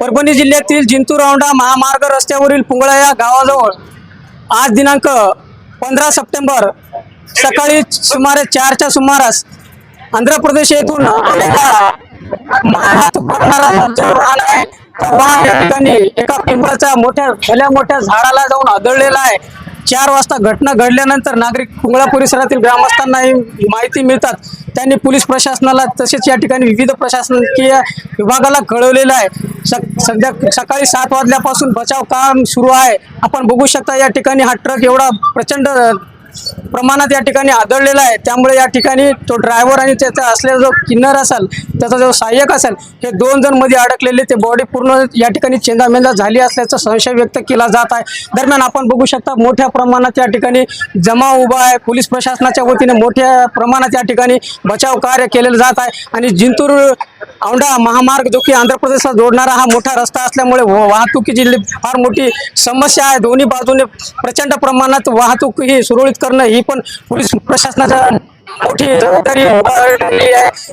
परभणी जिल्ह्यातील जिंतूर औंढा महामार्ग रस्त्यावरील पुंगळा या गावाजवळ आज दिनांक पंधरा सप्टेंबर सकाळी सुमारे चारच्या सुमारास आंध्र प्रदेश येथून एका वाहतूक आहे, एका पिंपळाच्या मोठ्या भल्या मोठ्या झाडाला जाऊन आदळलेला आहे. चार वाजता घटना घडल्यानंतर नागरिक कुंगळा परिसरातील ग्रामस्थांना ही माहिती मिळतात. त्यांनी पोलीस प्रशासनाला तसेच या ठिकाणी विविध प्रशासकीय विभागाला कळवलेलं आहे. स- सध्या सकाळी सात वाजल्यापासून बचाव काम सुरू आहे. आपण बघू शकता या ठिकाणी हा ट्रक एवढा प्रचंड प्रमाणात या ठिकाणी आदळलेला आहे. त्यामुळे या ठिकाणी तो ड्रायव्हर आणि त्याचा असलेला जो किन्नर असेल त्याचा जो सहाय्यक असेल हे दोन जणमध्ये अडकलेले ते बॉडी पूर्ण या ठिकाणी चेंदामेंदा झाली असल्याचा संशय व्यक्त केला जात आहे. दरम्यान आपण बघू शकता मोठ्या प्रमाणात या ठिकाणी जमा उभा आहे. पोलीस प्रशासनाच्या वतीने मोठ्या प्रमाणात या ठिकाणी बचाव कार्य केलेलं जात आहे. आणि जिंतूर औंढा महामार्ग जो की आंध्र प्रदेशला जोडणारा हा मोठा रस्ता असल्यामुळे वाहतुकीची फार मोठी समस्या आहे दोन्ही बाजूने प्रचंड प्रमाणात वाहतूक ही सुरळीत करणं ही पण पोलीस प्रशासनाच्या मोठी जबाबदारी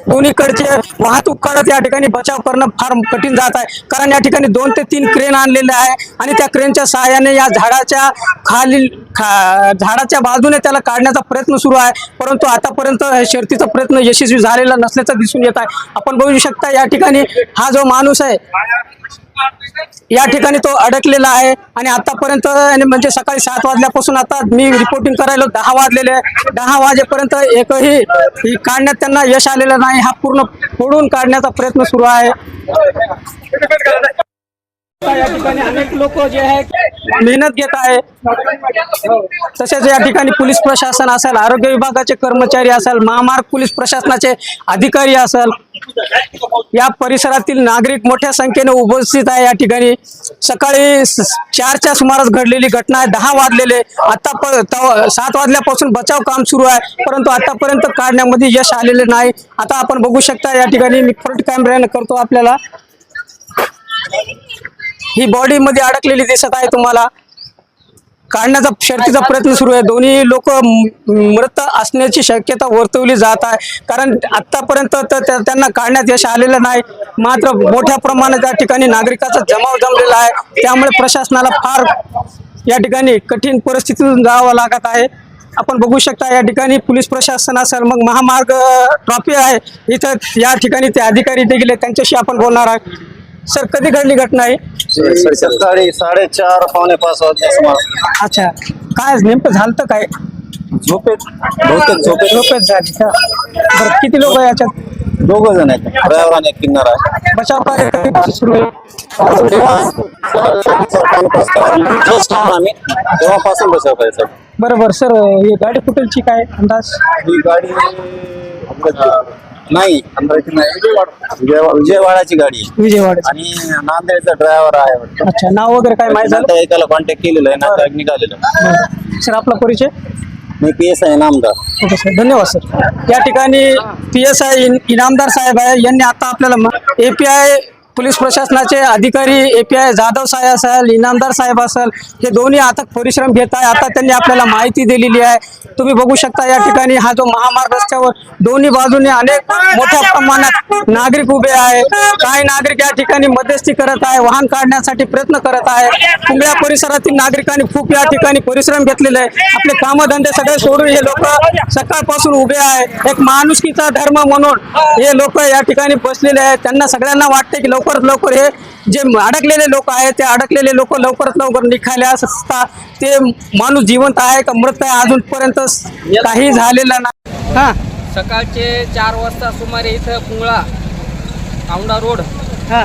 दोन्हीकडचे वाहतूक करत या ठिकाणी बचाव करणं फार कठीण जात आहे. कारण या ठिकाणी दोन ते तीन क्रेन आणलेले आहे आणि त्या क्रेनच्या सहाय्याने या झाडाच्या खाली खा झाडाच्या बाजूने त्याला काढण्याचा प्रयत्न सुरू आहे. परंतु आतापर्यंत शर्तीचा प्रयत्न यशस्वी झालेला नसल्याचं दिसून येत आहे. आपण बघू शकता या ठिकाणी हा जो माणूस आहे या ठिकाणी तो अडकलेला आहे आणि आतापर्यंत म्हणजे सकाळी सात वाजल्यापासून आता मी रिपोर्टिंग करायला दहा वाजलेले आहे. दहा वाजेपर्यंत एकही काढण्यात त्यांना यश आलेलं नाही. हा पूर्ण फोडून काढण्याचा प्रयत्न सुरू आहे. या ठिकाणी अनेक लोक जे आहेत मेहनत घेत आहे. तसेच या ठिकाणी पोलीस प्रशासन असेल आरोग्य विभागाचे कर्मचारी असेल महामार्ग पोलीस प्रशासनाचे अधिकारी असेल या परिसरातील नागरिक मोठ्या संख्येने उपस्थित आहे या ठिकाणी. सकाळी चारच्या सुमारास घडलेली घटना आहे. दहा वाजलेले. आता सात वाजल्यापासून बचाव काम सुरू आहे. परंतु आतापर्यंत काढण्यामध्ये यश आलेले नाही. आता आपण बघू शकता या ठिकाणी मी फ्रंट कॅमेऱ्याने करतो आपल्याला. ही बॉडी मध्ये अडकलेली दिसत आहे तुम्हाला. काढण्याचा शर्तीचा प्रयत्न सुरू आहे. दोन्ही लोक मृत असण्याची शक्यता वर्तवली जात आहे. कारण आतापर्यंत तर त्या- त्यांना काढण्यात यश आलेलं नाही. मात्र मोठ्या प्रमाणात या ठिकाणी नागरिकाचा जमाव जमलेला आहे. त्यामुळे प्रशासनाला फार या ठिकाणी कठीण परिस्थितीतून जावं लागत आहे. आपण बघू शकता या ठिकाणी पोलीस प्रशासन असेल मग महामार्ग ट्रॉफी आहे. इथं या ठिकाणी ते अधिकारी देखील आहेत, त्यांच्याशी आपण बोलणार आहे सर कधी घडली घटना आहे सकाळी साडेचार पावणे पाच वाजता सुमारास अच्छा. काय नेमकं झालं तर काय? झोपेत. बहुतेक झोपेत झोपेत झाली का? बरं किती लोक याच्यात? दोघ जण आहेत. ड्रायव्हर आणि एक किन्नर आहे. बचाव कार्य कधी सुरू आहे? आम्ही तेव्हापासून बचाव करायचा बरोबर सर ही गाडी कुठलची काय अंदाज? ही गाडी नाही. अमरावती नाही. विजयवाडा. विजयवाडाची गाडी आहे. विजयवाडा आणि नांदेडचा ड्रायव्हर आहे वाटतं. अच्छा नाव वगैरे काय माहीत झालं? नांदेड एकाला कॉन्टॅक्ट केलेला आहे ना निघालेलं. बरं. सर आपला परिचय? मी पी एस आहे नामदार ओके सर. धन्यवाद सर. या ठिकाणी पी एस आय इनामदार साहेब आहे. यांनी आता आपल्याला ए पी आय पोलीस प्रशासनाचे अधिकारी ए पी आय जाधव साहेब असेल इनामदार साहेब असेल हे दोन्ही अथक परिश्रम घेत आहे आता त्यांनी आपल्याला माहिती दिलेली आहे. तुम्ही बघू शकता या ठिकाणी हा जो महामार्ग रस्त्यावर दोन्ही बाजूने अनेक मोठ्या प्रमाणात नागरिक उभे आहे काही नागरिक या ठिकाणी मध्यस्थी करत आहे वाहन काढण्यासाठी प्रयत्न करत आहे कुंबळ्या परिसरातील नागरिकांनी खूप या ठिकाणी परिश्रम घेतलेले आहे. आपले कामधंदे सगळे सोडून हे लोक सकाळपासून उभे आहे एक माणुसकीचा धर्म म्हणून हे लोक या ठिकाणी बसलेले आहेत. त्यांना सगळ्यांना वाटते की लवकरात लवकर हे जे अडकलेले लोक आहेत ते अडकलेले लोक लवकरात लवकर निघाले असता ते माणूस जिवंत आहे का मृत आहे अजूनपर्यंत काही झालेलं नाही. हा. सकाळचे चार वाजता सुमारे इथं पुंगळा औंढा रोड हा.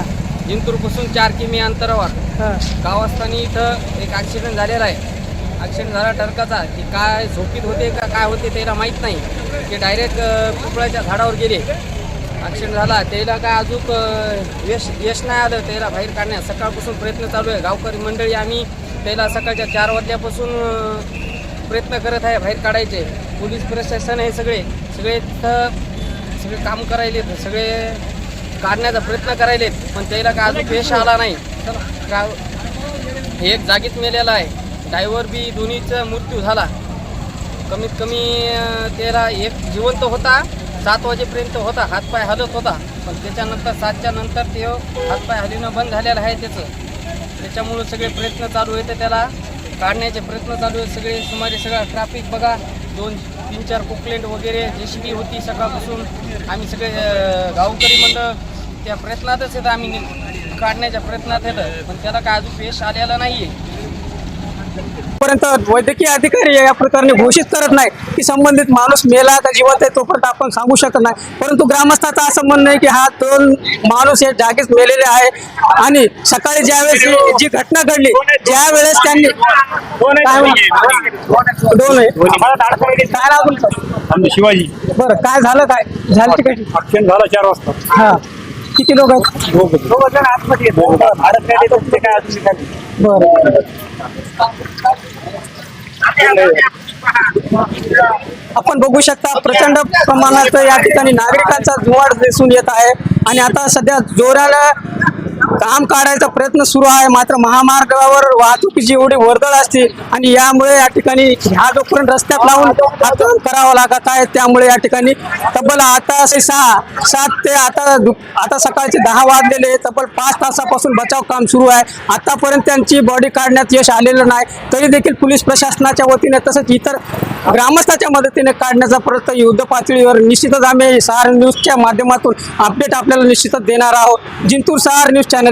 जिंतूरपासून चार किमी अंतरावर. हा. गावस्थानी इथं एक ॲक्सिडेंट झालेला आहे. ॲक्सिडेंट झाला टरकाचा. की काय झोपीत होते का काय होते त्याला माहीत नाही. ते डायरेक्ट पिपळाच्या झाडावर गेले. ॲक्सिडेंट झाला त्याला काय अजून यश यश नाही आलं त्याला बाहेर काढण्यात सकाळपासून प्रयत्न चालू आहे. गावकरी मंडळी आम्ही त्याला सकाळच्या चार वाजल्यापासून प्रयत्न करत आहे बाहेर काढायचे. पोलीस प्रशासन हे सगळे सगळे इथं सगळे काम करायलेत सगळे काढण्याचा प्रयत्न करायलेत पण त्याला काय अजून यश आला नाही. का एक जागीच मेलेला आहे. ड्रायव्हर बी दोन्हीचा मृत्यू झाला. कमीत कमी त्याला एक जिवंत होता. सात वाजेपर्यंत होता हातपाय हलत होता. पण त्याच्यानंतर सातच्या नंतर ते हातपाय हलीनं बंद झालेलं आहे त्याचं. त्याच्यामुळं सगळे प्रयत्न चालू आहेत. त्याला काढण्याचे प्रयत्न चालू आहेत. सगळे सुमारे सगळा ट्रॅफिक बघा. दोन तीन चार कुकलेंट वगैरे जेसीबी होती सकाळपासून. आम्ही सगळे गावकरी मंडळ त्या प्रयत्नातच येतं आम्ही काढण्याच्या प्रयत्नात येतं पण त्याला काय अजून पेश आलेला नाही आहे पर्यंत वैद्यकीय अधिकारी या प्रकरणी घोषित करत नाही की संबंधित माणूस मेला का जिवंत आहे तोपर्यंत आपण सांगू शकत नाही. परंतु ग्रामस्थाचं असं म्हणणं आहे की हा दोन माणूस हे जागीच मेलेले आहे. आणि सकाळी ज्यावेळेस जी घटना घडली ज्या वेळेस त्यांनी दोन आहे. काय शिवाजी. बरं काय झालं काय? झालं झाला चार वाजता. हा. किती लोक आहेत? बरं. आपण बघू शकता प्रचंड प्रमाणात या ठिकाणी नागरिकांचा जुवाड दिसून येत आहे. आणि आता सध्या जोराला काम काढायचा प्रयत्न सुरू आहे. मात्र महामार्गावर वाहतुकीची एवढी वर्दळ असते आणि यामुळे या ठिकाणी ह्या जोपर्यंत रस्त्यात लावून काम करावं लागत आहे त्यामुळे या ठिकाणी तब्बल आता असे सहा सात ते आता दु- आता सकाळचे दहा वाजलेले तब्बल पाच तासापासून बचाव काम सुरू आहे. आतापर्यंत त्यांची बॉडी काढण्यात यश आलेलं नाही. तरी देखील पोलीस प्रशासनाच्या वतीने तसंच इतर ग्रामस्थाच्या मदतीने काढण्याचा प्रयत्न युद्ध पातळीवर निश्चितच आम्ही सहार न्यूजच्या माध्यमातून अपडेट आपल्याला निश्चितच देणार आहोत. Jintur Sahar news channel